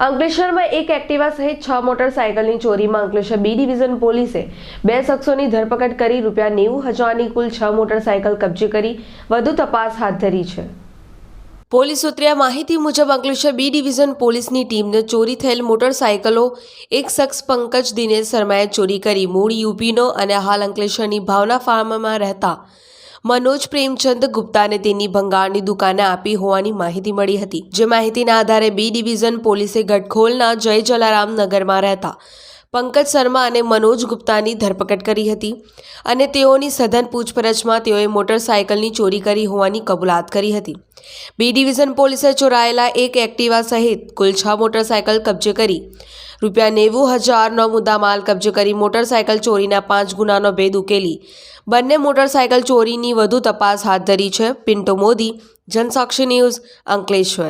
અંકલેશ્વરમાં એક એક્ટિવા સહિત છ મોટરસાયકલની ચોરીમાં અંકલેશ્વર બી ડિવિઝન પોલીસે બે શખ્સોની ધરપકડ કરી રૂપિયા નેવું હજારની કુલ છ મોટરસાયકલ કબજે કરી વધુ તપાસ હાથ ધરી છે. પોલીસ સૂત્રે માહિતી મુજબ અંકલેશ્વર બી ડિવિઝન પોલીસની ટીમને ચોરી થયેલ મોટરસાયકલો, એક શખ્સ પંકજ દિનેશ શર્માએ ચોરી કરી, મૂળ યુપીનો અને હાલ અંકલેશ્વરની ભાવના ફાર્મમાં રહેતા મનોજ પ્રેમચંદ ગુપ્તાને તેની ભંગારની દુકાને આપી હોવાની માહિતી મળી હતી. જે માહિતીના આધારે બી ડિવિઝન પોલીસે ગઢખોલના જય જલારામ નગરમાં રહેતા પંકજ શર્મા અને મનોજ ગુપ્તાની ધરપકડ કરી હતી અને તેઓની સઘન પૂછપરછમાં તેઓએ મોટરસાયકલની ચોરી કરી હોવાની કબૂલાત કરી હતી. બી ડિવિઝન પોલીસે ચોરાયેલા એક એક્ટિવા સહિત કુલ છ મોટરસાયકલ કબજે કરી રૂપિયા નેવું હજારનો મુદ્દામાલ કબજે કરી મોટરસાયકલ ચોરીના પાંચ ગુનાનો ભેદ ઉકેલી. બંને મોટરસાયકલ ચોરીની વધુ તપાસ હાથ ધરી છે. પિન્ટો મોદી, જનસાક્ષી ન્યૂઝ, અંકલેશ્વર.